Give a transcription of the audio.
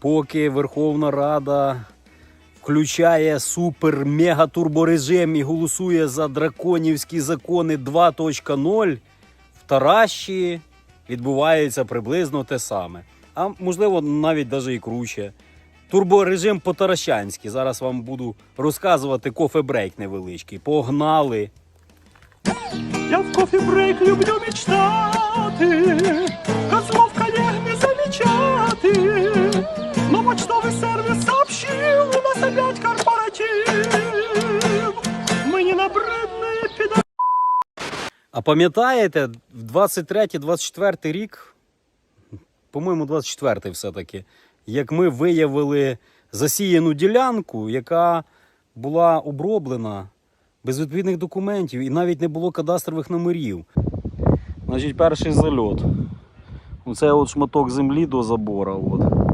поки Верховна Рада включає супер-мега-турборежим і голосує за драконівські закони 2.0, в Таращі відбувається приблизно те саме. А можливо, навіть даже і круче. Турборежим по-таращанськи. Зараз вам буду розказувати кофе-брейк невеличкий. Погнали! Я в кофе-брейк люблю мечтати, А пам'ятаєте, в 23-24 рік, по-моєму, 24-й все-таки, як ми виявили засіяну ділянку, яка була оброблена без відповідних документів і навіть не було кадастрових номерів. Значить, перший зальот. Оце от шматок землі до забора. От.